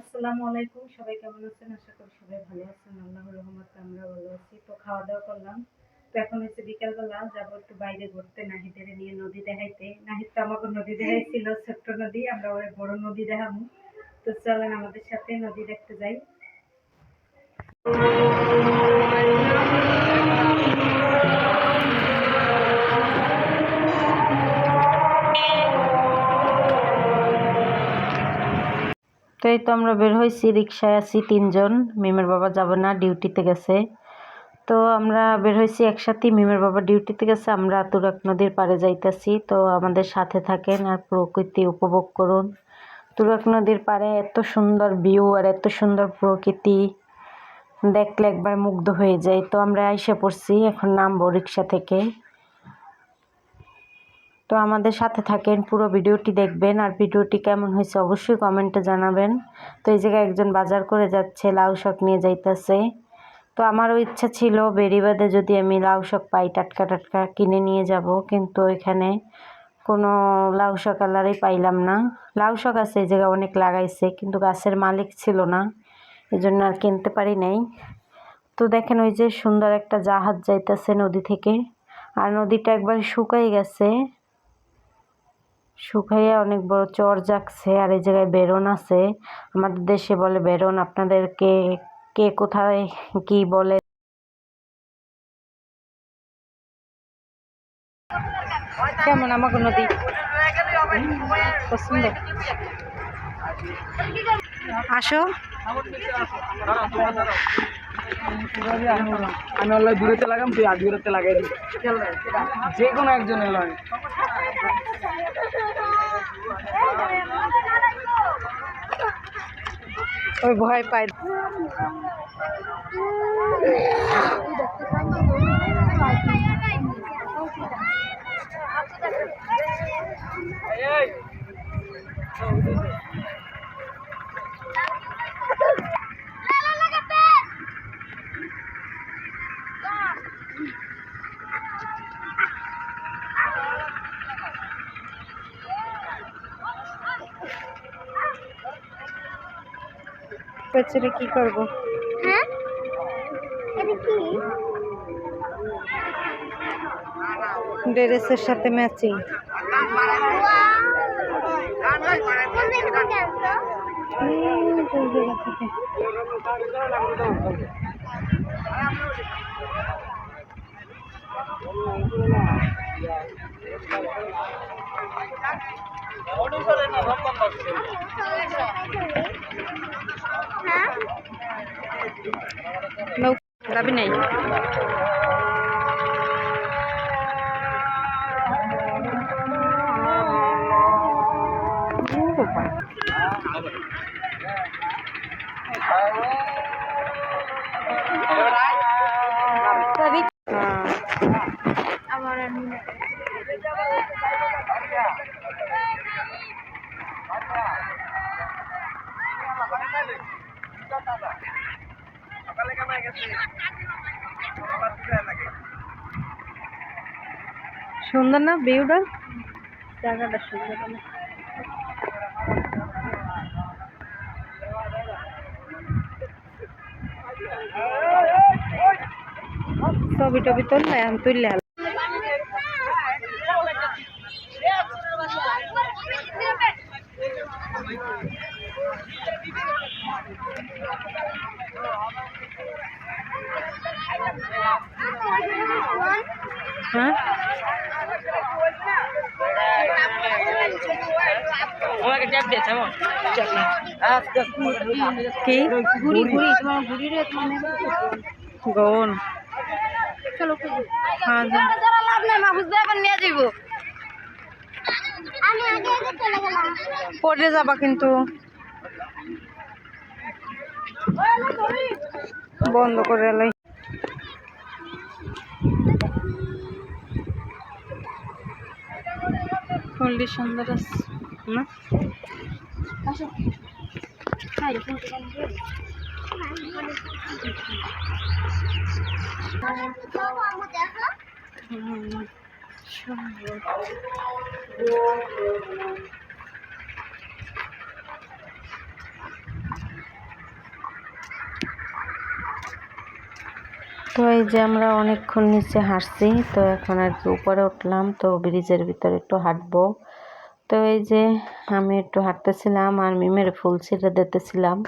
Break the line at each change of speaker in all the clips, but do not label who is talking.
আসসালামু আলাইকুম, সবাই কেমন আছেন? আশা করি সবাই ভালো আছেন। আল্লাহ রহমতে আমরা ভালো আছি। তো খাওয়া দাওয়া করলাম। তো এখন হচ্ছে বিকালবেলা যাব একটু বাইরে ঘুরতে, নাহিদের নিয়ে নদী দেখাইতে। নাহিদ তো আমাকে নদী দেখাইছিল, ছোট্ট নদী, আমরা ওই বড় নদী দেখাবো। তো চলেন আমাদের সাথে নদী দেখতে যাই। তো এই তো আমরা বের হয়েছি রিক্সায় আছি তিনজন। মিমের বাবা যাবে না, ডিউটিতে গেছে। তো আমরা বের হয়েছি একসাথে, মিমের বাবা ডিউটিতে গেছে, আমরা তুরাক নদীর পাড়ে যাইতেছি। তো আমাদের সাথে থাকেন আর প্রকৃতি উপভোগ করুন। তুরাক নদীর পাড়ে এত সুন্দর ভিউ আর এত সুন্দর প্রকৃতি। দেখলে একবার মুগ্ধ হয়ে যায় তো আমরা আইসা পড়ছি, এখন নামবো রিক্সা থেকে। তো আমাদের সাথে থাকেন, পুরো ভিডিওটি দেখবেন আর ভিডিওটি কেমন হয়েছে অবশ্যই কমেন্টে জানাবেন। তো এই জায়গায় একজন বাজার করে যাচ্ছে, লাউ শাক নিয়ে যাইতেছে। তো আমারও ইচ্ছা ছিল বেরিবাদে যদি আমি লাউ শাক পাই, টাটকা টাটকা কিনে নিয়ে যাব, কিন্তু ওইখানে কোনো লাউ শাক কালারই পাইলাম না। লাউ শাক আছে এই জায়গায় অনেক লাগাইছে, কিন্তু গাছের মালিক ছিল না এই জন্য আর কিনতে পারি নাই। তো দেখেন ওই যে সুন্দর একটা জাহাজ যাইতেছে নদী থেকে, আর নদীটা একবার শুকাই গেছে। শুকাইয়া অনেক বড় চর জাগছে আর এই জায়গায় বেরোন আছে। আমাদের দেশে বলে বেরোন আপনাদেরকে কে কোথায় কি বলে? কেমন আমাকে নদী? পছন্দ? আসো।
আমি দূরেতে লাগাম তুই আর দূরেতে লাগাই যে কোনো একজনের লয়।
ওই ভয় পায় পেছনে কি করব
হ্যাঁ
ড্রেসের সাথে ম্যাচিং
হ্যাঁ
যাবি নাই
আমার আর মনে
সুন্দর না ভিউটা জায়গাটা সুন্দর না। ছবি টবি তুললে আমি তুললে হলো। হ্যাঁ
আমাকে ট্যাপ দিয়েছে এমন
কি
ঘুরি ঘুরি তোমার ঘুরি রে তোমার
গন
চলো
হ্যাঁ যান।
যারা লাভ নাই মাহফুজ ভাই আবার নিয়ে যাইব আমি আগে আগে চলে গেলাম।
পড়ে যাবা কিন্তু। বন্ধ করে ফুলটি সুন্দর আছে না
আসো হাই দেখো
হুম, সুন্দর তো এই যে আমরা অনেকক্ষণ নিচে হাঁটছি, তো এখন আর কি উপরে উঠলাম, তো ব্রিজের ভিতরে একটু হাঁটবো। তো এই যে আমি একটু হাঁটতেছিলাম আর মিমের ফুল ছিঁড়ে দিতেছিলাম,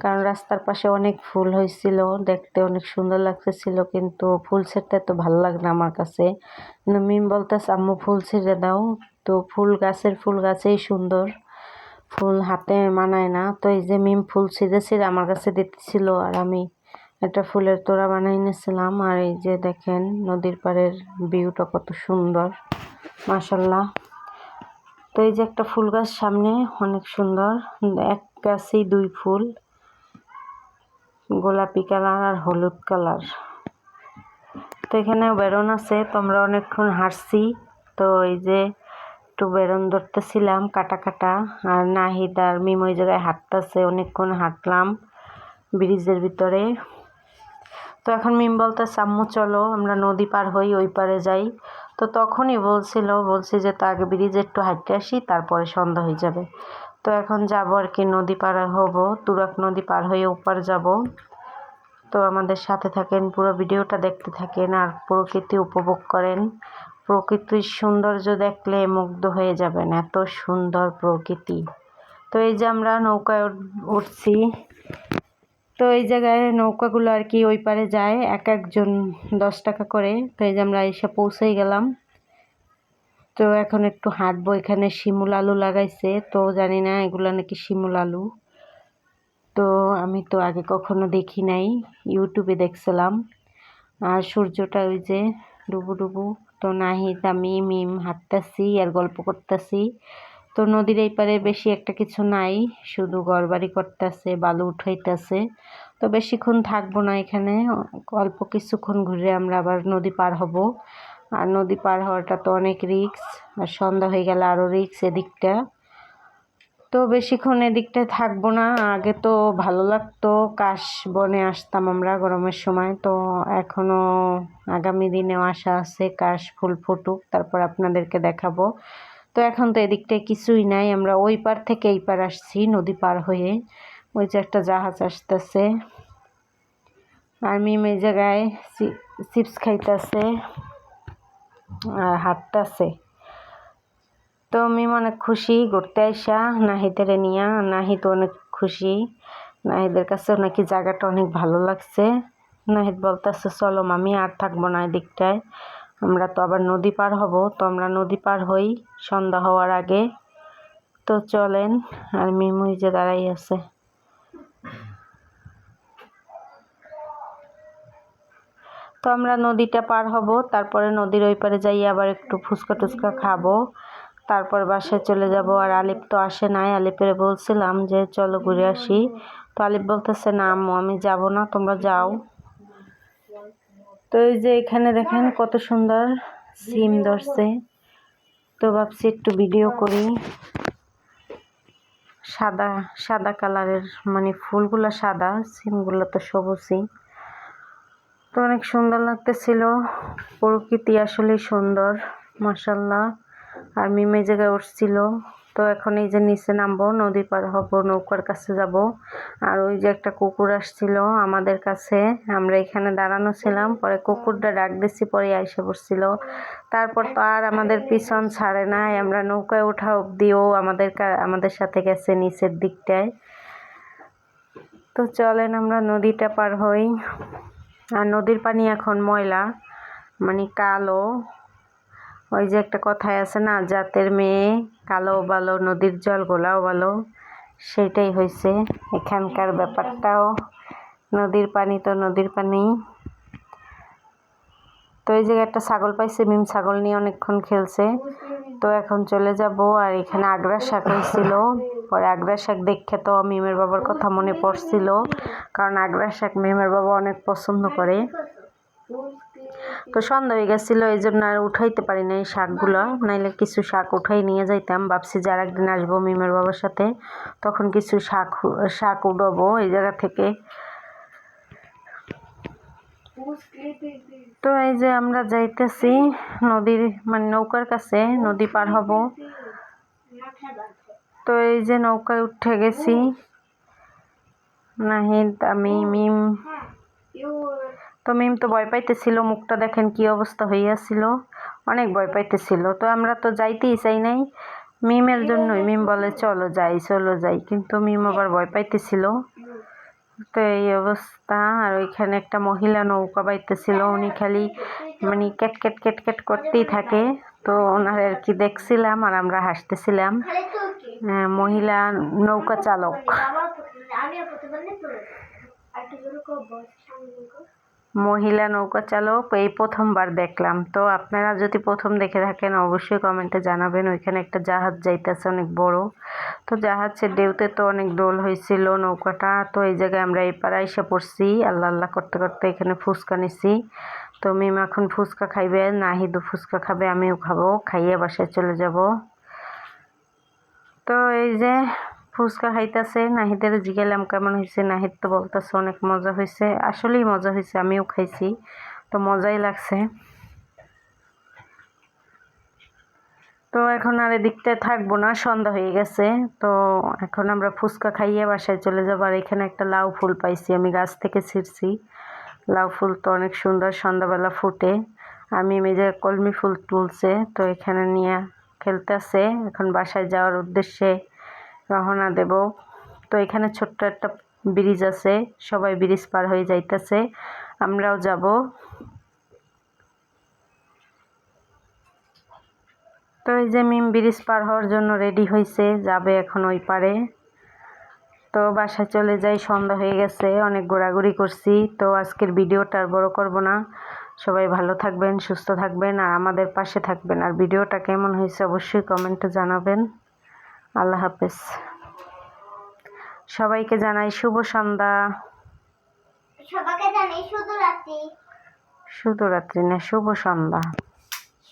কারণ রাস্তার পাশে অনেক ফুল হয়েছিল, দেখতে অনেক সুন্দর লাগতেছিল, কিন্তু ফুল ছিঁড়তে তো ভালো লাগে না আমার কাছে। কিন্তু মিম বলতেছে, আম্মু, ফুল ছিঁড়ে দাও। তো ফুল গাছের ফুল গাছেই সুন্দর, ফুল হাতে মানায় না। তো এই যে মিম ফুল ছিঁড়ে ছিঁড়ে আমার কাছে দিতেছিল আর আমি একটা ফুলের তোড়া বানাই নিয়েছিলাম আর এই যে দেখেন, নদীর পাড়ের ভিউটা কত সুন্দর। মাসাল্লাহ তো এই যে একটা ফুল গাছ সামনে, অনেক সুন্দর। এক গাছেই দুই ফুল। গোলাপি কালার আর হলুদ কালার। তো এখানে বেরন আছে তো আমরা অনেকক্ষণ হাঁটছি। তো এই যে একটু বেরন ধরতেছিলাম কাটা কাটা। আর নাহিদ আর মিম ওই জায়গায় হাঁটতেছে, অনেকক্ষণ হাঁটলাম ব্রিজের ভিতরে। তো এখন মিম বলতে আম্মু, চলো, আমরা নদী পার হই, ওই পারে যাই। তো তখনই বলছিল, বলছি যে তো আগে ব্রিজে একটু হাঁটতে আসি, তারপরে সন্ধ্যা হয়ে যাবে। তো এখন যাব আর কি, নদী পার হব তুরাক নদী পার হয়ে ওপার যাব। তো আমাদের সাথে থাকেন, পুরো ভিডিওটা দেখতে থাকেন আর প্রকৃতি উপভোগ করেন। প্রকৃতির সৌন্দর্য দেখলে মুগ্ধ হয়ে যাবেন, এত সুন্দর প্রকৃতি। তো এই যে আমরা নৌকায় উঠছি। তো এই জায়গায় নৌকাগুলো আর কি ওই পারে যায়, এক একজন দশ টাকা করে। তো এই যে আমরা এসে পৌঁছেই গেলাম। তো এখন একটু হাঁটবো, এখানে শিমুল আলু লাগাইছে। তো জানি না, এগুলো নাকি শিমুল আলু। তো আমি তো আগে কখনো দেখি নাই, ইউটিউবে দেখছিলাম। আর সূর্যটা ওই যে ডুবু ডুবু। তো নাহিদ, আমি, মিম হাঁটতাছি আর গল্প করতেছি। তো নদীর এই পারে বেশি একটা কিছু নাই, শুধু ঘরবাড়ি করতেছে, বালু উঠাইতেছে। তো বেশিক্ষণ থাকব না এখানে, অল্প কিছুক্ষণ ঘুরে আমরা আবার নদী পার হব। আর নদী পার হওয়াটা তো অনেক রিক্স আর সন্ধ্যা হয়ে গেলে আরও রিক্স এদিকটা। তো বেশিক্ষণ এদিকটায় থাকব না, আগে তো ভালো লাগতো, কাশ বনে আসতাম আমরা গরমের সময়। তো এখনও আগামী দিনেও আশা আছে কাশ ফুল ফুটুক, তারপর আপনাদেরকে দেখাবো। তো এখন তো এদিকটায় কিছুই নাই। আমরা ওই পার থেকে এই পার আসছি, নদী পার হয়ে। ওই যে একটা জাহাজ আসতেছে। আর মিম এই জায়গায় চিপস খাইতেছে আর হাঁটতেছে। তো মিম অনেক খুশি, ঘুরতে আইসা। নাহিদের নিয়ে নাহিদ অনেক খুশি। নাহিদের কাছে নাকি জায়গাটা অনেক ভালো লাগছে। নাহিদ বলতেছে, চলো মামি, আর থাকব না এদিকটায়। আমরা তো আবার নদী পার হব, তো আমরা নদী পার হই সন্ধ্যা হওয়ার আগে। তো চলেন, আর মিমুই যে দাঁড়াই আছে। তো আমরা নদীটা পার হব, তারপরে নদীর ওই পারে যাই আবার একটু ফুচকা টুচকা খাব। তারপর বাসায় চলে যাব, আর আলিপ তো আসে নাই। আলিপের বলছিলাম যে, চলো ঘুরে আসি। তো আলিপ বলতেছে, না আম্মু, আমি যাব না, তোমরা যাও। তো এই যে এখানে দেখেন কত সুন্দর সিম ধরছে। তো ভাবছি একটু ভিডিও করি। সাদা সাদা কালারের মানে ফুলগুলো সাদা, সিমগুলো তো সবুজই। তো অনেক সুন্দর লাগতেছিল। প্রকৃতি আসলে সুন্দর মাসাল্লাহ আর মিমে জায়গায় উঠছিল। তো এখন এই যে নিচে নামবো, নদী পার হব, নৌকার কাছে যাব। আর ওই যে একটা কুকুর আসছিল আমাদের কাছে, আমরা এখানে দাঁড়ানো ছিলাম, পরে কুকুরটা ডাক দিছি, পরে আইসে পড়ছিল। তারপর তো আর আমাদের পিছন ছাড়ে নাই, আমরা নৌকায় ওঠা অবধিও আমাদের আমাদের সাথে গেছে নিচের দিকটায়। তো চলেন আমরা নদীটা পার হই। আর নদীর পানি এখন ময়লা মানে কালো। ওই যে একটা কথাই আছে না, জাতের মেয়ে কালো ভালো, নদীর জল গোলাও ভালো সেটাই হয়েছে এখানকার ব্যাপারটাও। নদীর পানি তো নদীর পানি। তো এই জায়গায় একটা ছাগল পাইছে, মিম ছাগল নিয়ে অনেকক্ষণ খেলছে। তো এখন চলে যাব আর এখানে আগ্রা শাক হয়েছিল পরে আগ্রা শাক দেখে তো মিমের বাবার কথা মনে পড়ছিল, কারণ আগ্রা শাক মিমের বাবা অনেক পছন্দ করে। তো সন্ধ্যা হয়ে গেছিল, এই জন্য আর উঠাইতে পারি না এই শাকগুলো। নাইলে কিছু শাক উঠাই নিয়ে যাইতাম। ভাবছি যে আর একদিন আসব মিমের বাবার সাথে। তখন কিছু শাক শাক উঠাবো এই জায়গা থেকে। তো এই যে আমরা যাইতেছি নদীর মানে নৌকার কাছে, নদী পার হব। তো এই যে নৌকায় উঠে গেছি। নাহিদ, আমি, মিম। তো মিম তো ভয় পাইতেছিল মুখটা দেখেন কি অবস্থা হইয়াছিল অনেক ভয় পাইতেছিল। তো আমরা তো যাইতেই চাই নাই। মিমের জন্যই মিম বলে চলো যাই চলো যাই। কিন্তু মিম আবার ভয় পাইতেছিল। তো এই অবস্থা। আর ওইখানে একটা মহিলা নৌকা বাইতেছিল। উনি খালি মানে ক্যাট ক্যাট ক্যাট ক্যাট করতেই থাকে। তো ওনার আর কি দেখছিলাম আর আমরা হাসতেছিলাম। আহ, মহিলা নৌকা চালক। মহিলা নৌকা চালক, এই প্রথমবার দেখলাম। তো আপনারা যদি প্রথম দেখে থাকেন, অবশ্যই কমেন্টে জানাবেন, ওইখানে একটা জাহাজ যাইতেছে অনেক বড়। তো জাহাজের ডেউতে তো অনেক দোল হয়েছিল নৌকাটা, তো এই জায়গায় আমরা এই পাড়ায় এসে পড়ছি। আল্লাহ আল্লাহ করতে করতে এখানে ফুচকা নিছি। তো মিম এখন ফুচকা খাইবে, নাহিদও ফুচকা খাবে, আমিও খাব, খাইয়ে বাসায় চলে যাব। তো এই যে ফুচকা খাইতেছে, নাহিদের জিগেলাম কেমন হয়েছে নাহিদ তো বলতেছে অনেক মজা হয়েছে আসলেই মজা হয়েছে আমিও খাইছি, তো মজাই লাগছে। তো এখন আর এদিকটায় থাকব না, সন্ধ্যা হয়ে গেছে, তো এখন আমরা ফুচকা খাইয়ে বাসায় চলে যাব, আর এখানে একটা লাউ ফুল পাইছি, আমি গাছ থেকে ছিঁড়ছি। লাউ ফুল তো অনেক সুন্দর, সন্ধ্যাবেলা ফুটে, আমি মেজে কলমি ফুল তুলছে, তো এখানে নিয়ে খেলতেছে, এখন বাসায় যাওয়ার উদ্দেশ্যে রওনা দেব। তো এখানে ছোট্ট একটা ব্রিজ আছে, সবাই ব্রিজ পার হয়ে যাইতেছে। আমরাও যাব। তো এই যে মিম ব্রিজ পার হওয়ার জন্য রেডি হয়েছে যাবে এখন ওই পারে। তো বাসায় চলে যাই, সন্ধ্যা হয়ে গেছে, অনেক ঘোরাঘুরি করছি। তো আজকের ভিডিওটা আর বড় করব না। সবাই ভালো থাকবেন, সুস্থ থাকবেন, আর আমাদের পাশে থাকবেন। আর ভিডিওটা কেমন হয়েছে অবশ্যই কমেন্টে জানাবেন। আল্লাহ হাফেজ। সবাইকে জানাই শুভ সন্ধ্যা।
সবাইকে জানি শুধু রাত্রি
শুভ রাত্রি না শুভ সন্ধ্যা।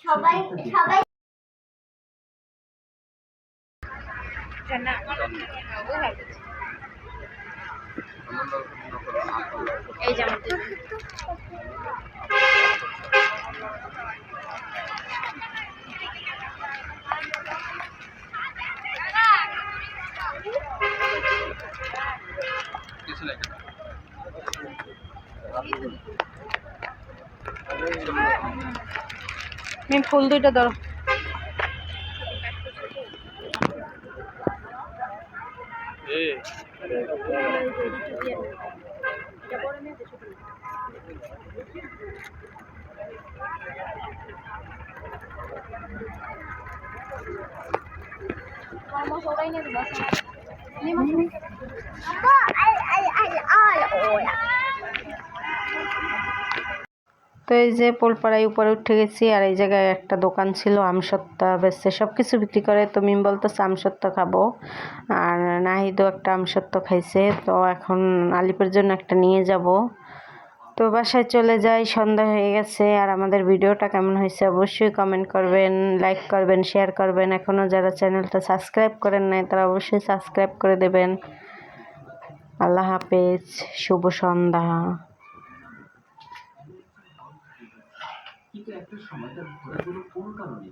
সবাই সবাই এই যে আমাদের
মিম ফুল দুইটা ধরো।
আই ওয়া
তো এই যে পোলপাড়ায় উপরে উঠে গেছি, আর এই জায়গায় একটা দোকান ছিল আমসত্তা বেচছে সব কিছু বিক্রি করে। তো মিম বলতেছে আমসত্তা খাব। আর নাহিদও একটা আমসত্তা খাইছে, তো এখন আলিপের জন্য একটা নিয়ে যাব। তো বাসায় চলে যাই, সন্ধ্যা হয়ে গেছে। আর আমাদের ভিডিওটা কেমন হয়েছে অবশ্যই কমেন্ট করবেন লাইক করবেন শেয়ার করবেন। এখনও যারা চ্যানেলটা সাবস্ক্রাইব করেন নাই, তারা অবশ্যই সাবস্ক্রাইব করে দেবেন। আল্লাহ হাফেজ, শুভ সন্ধ্যা।
কিন্তু একটা সময় তার ঘোরাগুলো কোন কারণে?